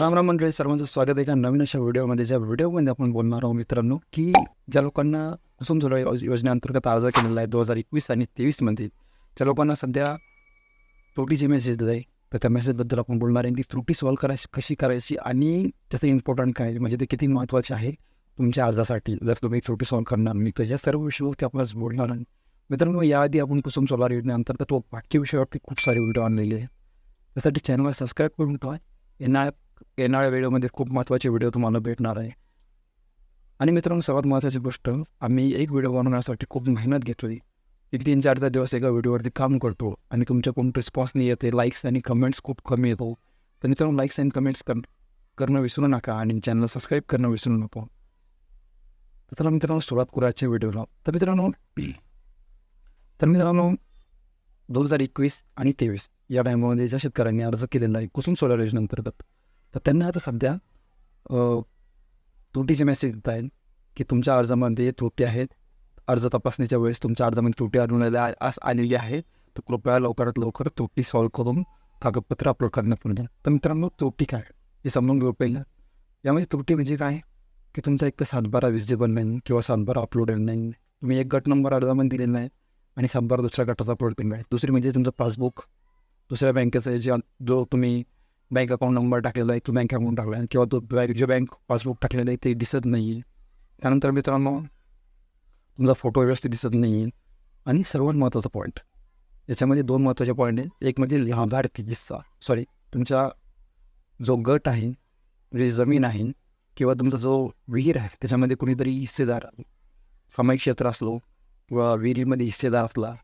राम राम मंडळी सर्वांचं स्वागत आहे एका नवीन अशा व्हिडिओमध्ये. ज्या व्हिडिओमध्ये आपण बोलणार आहोत मित्रांनो की ज्या लोकांना कुसुम सोलर योजनेअंतर्गत अर्ज केलेला आहे दोन हजार एकवीस आणि तेवीसमध्ये ज्या लोकांना सध्या त्रुटीचे मेसेज आहे. तर त्या मेसेजबद्दल आपण बोलणार आहे ती त्रुटी सॉल्व्ह करायची कशी करायची आणि त्याचं इम्पॉर्टंट काय आहे, म्हणजे ते किती महत्त्वाचे आहे तुमच्या अर्जासाठी जर तुम्ही त्रुटी सॉल्व्ह करणार नाही तर या सर्व विषयावरती आपण बोलणार आहे. मित्रांनो याआधी आपण कुसुम सोलार योजनेअंतर्गत व बाकी विषयावरती खूप सारे व्हिडिओ आणलेले आहे त्यासाठी चॅनलला सबस्क्राईब करून ठेवा. येणार येणाऱ्या व्हिडिओमध्ये खूप महत्त्वाचे व्हिडिओ तुम्हाला भेटणार आहे. आणि मित्रांनो सर्वात महत्त्वाची गोष्ट आम्ही एक व्हिडिओ बनवण्यासाठी खूप मेहनत घेतो तीन तीन चार चार दिवस एका व्हिडिओवरती काम करतो आणि तुमच्या कोण रिस्पॉन्स नाही येते लाईक्स आणि कमेंट्स खूप कमी येतो. तर मित्रांनो लाईक्स आणि कमेंट्स कर करणं विसरू नका आणि चॅनल सबस्क्राईब करणं विसरू नको. तर चला मित्रांनो सुरुवात करायच्या व्हिडिओला. तर मित्रांनो तर मित्रांनो दोन हजार एकवीस आणि तेवीस या टायमामध्ये ज्या शेतकऱ्यांनी अर्ज केलेला आहे कुसुम सोलर योजनेअंतर्गत तर त्यांना आता सध्या अ, त्रुटीचे मेसेज देत आहेत की तुमच्या अर्जामध्ये त्रुटी आहेत. अर्ज तपासणीच्या वेळेस तुमच्या अर्जामध्ये त्रुटी आढळून आज आलेली आहे. तर कृपया लवकरात लवकर त्रुटी सॉल्व्ह करून कागदपत्र अपलोड करण्यात पूर्ण तर मित्रांनो त्रुटी काय? हे समजून घेऊ पहिलं. यामध्ये त्रुटी म्हणजे काय? की तुमचा एक तर सातबारा विजिबल नाही किंवा सातबारा अपलोड नाही. तुम्ही एक गट नंबर अर्जामध्ये दिलेला आहे आणि सातबारा दुसऱ्या गटाचा अपलोड केलेला आहे दुसरी म्हणजे तुमचं पासबुक दुसऱ्या बँकेचं जे जो तुम्ही बँक अकाउंट नंबर टाकलेला आहे तो बँक अकाउंट टाकला आहे किंवा तो बँक जे बँक पासबुक टाकलेलं आहे ते दिसत नाही आहे त्यानंतर मित्रांनो तुमचा फोटो व्यवस्थित दिसत नाही आहे आणि सर्वात महत्त्वाचा पॉईंट याच्यामध्ये दोन महत्त्वाचे पॉईंट आहे एक म्हणजे लाभार्थी हिस्सा. सॉरी तुमचा जो गट आहे म्हणजे जमीन आहे किंवा तुमचा जो विहीर आहे त्याच्यामध्ये कुणीतरी हिस्सेदार सामायिक क्षेत्र असलो किंवा विहिरीमध्ये हिस्सेदार असला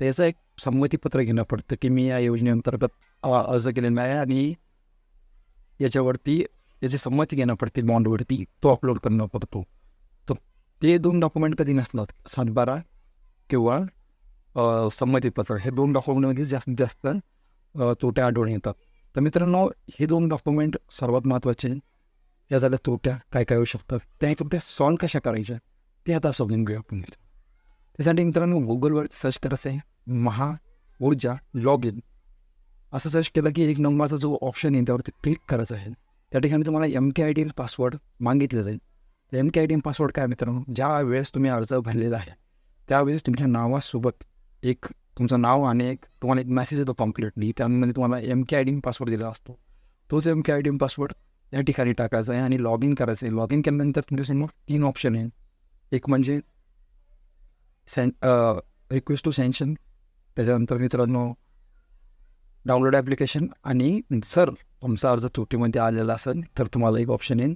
तर एक संमतीपत्र घेणं पडतं की मी या योजनेअंतर्गत अर्ज केलेला आहे आणि याच्यावरती याची संमती घेणं पडते बॉन्डवरती तो अपलोड करणं पडतो. तर ते दोन डॉक्युमेंट कधी नसतात? सातबारा किंवा संमतीपत्र. हे दोन डॉक्युमेंटमध्ये जास्तीत जास्त तोट्या आढळून येतात. तर मित्रांनो हे दोन डॉक्युमेंट सर्वात महत्त्वाचे या झाल्या तोट्या काय काय होऊ शकतात? त्या तोट्या सॉल्व कशा करायच्या? ते आता समजून घेऊ आपण. त्यासाठी मित्रांनो गुगलवर सर्च करायचं आहे. महा ऊर्जा लॉग इन असं सर्च केलं की एक नंबरचा जो ऑप्शन आहे त्यावरती क्लिक करायचं आहे. त्या ठिकाणी तुम्हाला M K I D password मागितलं जाईल. M K I D password काय मित्रांनो? ज्या वेळेस तुम्ही अर्ज भरलेला आहे त्यावेळेस तुमच्या नावासोबत एक तुमचं नाव आणि एक तुम्हाला एक मेसेज येतो कम्प्लिटली त्यामध्ये तुम्हाला M K I D password दिला असतो. तोच M K I D password या ठिकाणी टाकायचा आहे आणि लॉग इन करायचं आहे. लॉग इन केल्यानंतर तुमच्यासमोर तीन ऑप्शन आहे. एक म्हणजे सँड रिक्वेस्ट टू सँक्शन त्याच्यानंतर मित्रांनो डाउनलोड ॲप्लिकेशन आणि सर तुमचा अर्ज त्रुटीमध्ये आलेला असेल तर तुम्हाला एक ऑप्शन येईल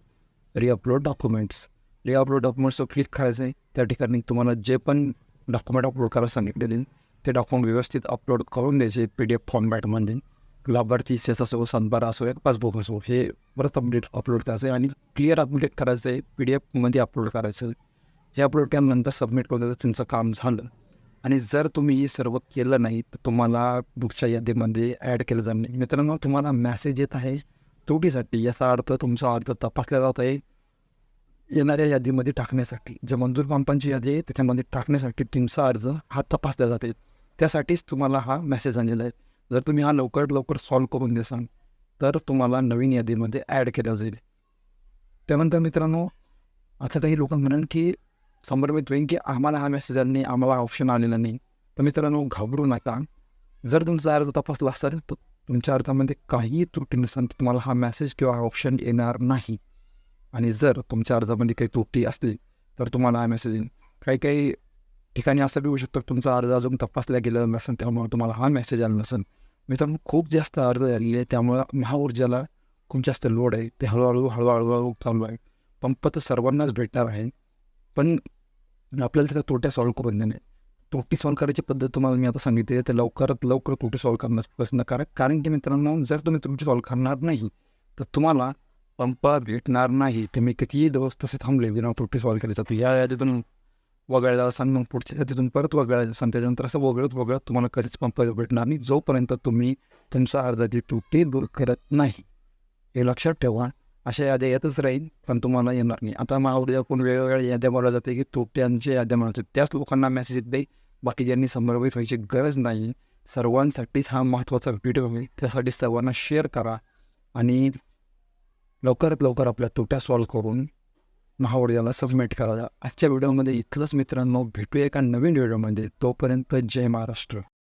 रिअपलोड डॉक्युमेंट्स रिअपलोड डॉक्युमेंट्सवर क्लिक करायचं आहे त्या ठिकाणी तुम्हाला जे पण डॉक्युमेंट अपलोड करायला सांगितलेले ते डॉक्युमेंट व्यवस्थित अपलोड करून द्यायचे पी डी एफ फॉर्मॅटमध्ये लाभार्थी सेस असो सातबारा असो या पासबुक असो हे परत अपडेट अपलोड करायचं आहे आणि क्लिअर अपडेट करायचं आहे पी डी एफमध्ये अपलोड करायचं. आहे हे अपलोड केल्यानंतर सबमिट करून द्यायचं तुमचं काम झालं. आणि जर तुम्ही हे सर्व केलं नाही तर तुम्हाला पुढच्या यादीमध्ये ॲड केलं जाणार नाही. मित्रांनो तुम्हाला मॅसेज येत आहे त्रुटीसाठी. याचा अर्थ तुमचा अर्ज तपासला जात आहे येणाऱ्या यादीमध्ये टाकण्यासाठी. जे मंजूर पंपांची यादी आहे त्याच्यामध्ये टाकण्यासाठी तुमचा अर्ज हा तपासला जाते त्यासाठीच तुम्हाला हा मेसेज आणलेला आहे. जर तुम्ही हा लवकरात लवकर सॉल्व करून देसाल तर तुम्हाला नवीन यादीमध्ये ॲड केलं जाईल. त्यानंतर मित्रांनो आता काही लोक म्हणाल की संभ्रमित होईन की आम्हाला हा मेसेज आला नाही आम्हाला ऑप्शन आलेला नाही. तर मित्रांनो घाबरू नका. जर तुमचा अर्ज तपासला असेल तर तुमच्या अर्जामध्ये काहीही त्रुटी नसेल तर तुम्हाला हा मेसेज किंवा हा ऑप्शन येणार नाही. आणि जर तुमच्या अर्जामध्ये काही त्रुटी असतील तर तुम्हाला हा मेसेज येईल. काही काही ठिकाणी असं बी होऊ शकतं तुमचा अर्ज अजून तपासला गेलेला नसेल त्यामुळे तुम्हाला हा मेसेज आला नसेल. मित्रांनो खूप जास्त अर्ज आलेले आहे त्यामुळं महाऊर्जाला खूप जास्त लोड आहे. ते हळूहळू हळूहळू चालू आहे. पंप तर सर्वांनाच भेटणार आहे. पण आपल्याला त्याच्या तोट्या सॉल्व्ह करून देणे तोटी सॉल्व्ह करायची पद्धत तुम्हाला मी आता सांगितली आहे तर लवकरात लवकर तोटी सॉल्व्ह करण्याचा प्रयत्न करा. कारण की मित्रांनो जर तुम्ही तुमची सॉल्व्ह करणार नाही तर तुम्हाला पंप भेटणार नाही. तुम्ही कितीही दिवस तसे थांबले विना तोटी सॉल्व्ह करायचा. तू या यादीतून वगळला असाल मग पुढच्या यादीतून परत वगळायचं असाल त्याच्यानंतर असं वगळत वगळत तुम्हाला कधीच पंप भेटणार नाही. जोपर्यंत तुम्ही तुमचा अर्जाची तुटी दूर करत नाही. हे लक्षात ठेवा. अशा याद्या येतच राहील पण तुम्हाला येणार नाही. आता मावळ्या कोण वेगवेगळ्या याद्या बोलल्या जाते की तोट्यांच्या याद्या म्हणतात त्याच लोकांना मेसेज येते बाकी ज्यांनी संभ्रमित व्हायची गरज नाही सर्वांसाठीच हा महत्त्वाचा व्हिडिओ आहे. त्यासाठी सर्वांना शेअर करा आणि लवकरात लवकर आपल्या तोट्या सॉल्व करून महावर्गाला सबमिट करा. आजच्या व्हिडिओमध्ये इथलंच मित्रांनो भेटूया एका नवीन व्हिडिओमध्ये तोपर्यंत जय महाराष्ट्र.